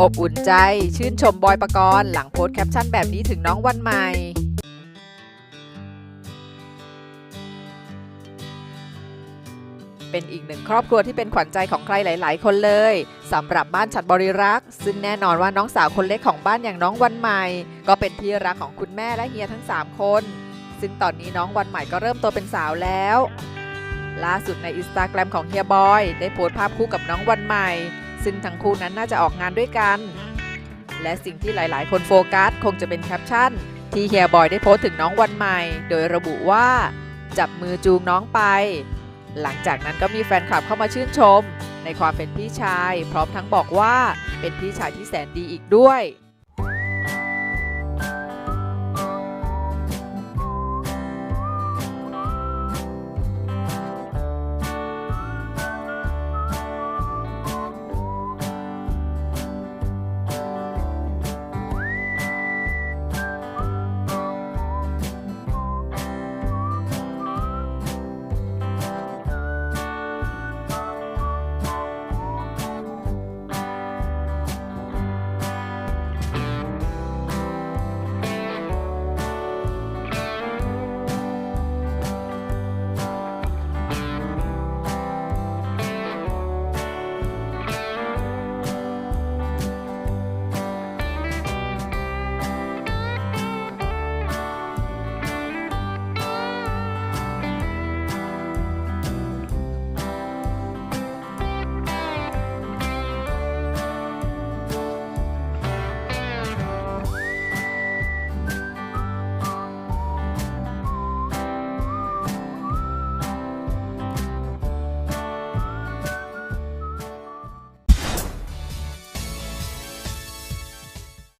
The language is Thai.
อบอุ่นใจ ชื่นชมบอยปกรณ์หลังโพสต์แคปชั่นแบบนี้ถึงน้องวันใหม่เป็นอีกหนึ่งครอบครัวที่เป็นขวัญใจของใครหลาย ๆ คนเลยสำหรับบ้านฉัดบริรักษ์ ซึ่งแน่นอนว่าน้องสาวคนเล็กของบ้านอย่างน้องวันใหม่ ก็เป็นที่รักของคุณแม่และเฮียทั้ง 3 คน ซึ่งตอนนี้น้องวันใหม่ก็เริ่มโตเป็นสาวแล้ว ล่าสุดในอินสตาแกรมของเฮียบอย ได้โพสต์ภาพคู่กับน้องวันใหม่ ซึ่งทั้งคู่นั้นน่าจะออกงานด้วยกัน และสิ่งที่หลาย ๆ คนโฟกัสคงจะเป็นแคปชั่น ที่เฮียบอยได้โพสต์ถึงน้องวันใหม่ โดยระบุว่า จับมือจูงน้องไป หลังจากนั้นก็มีแฟนคลับเข้ามาชื่นชม ในความเป็นพี่ชาย พร้อมทั้งบอกว่าเป็นพี่ชายที่แสนดีอีกด้วย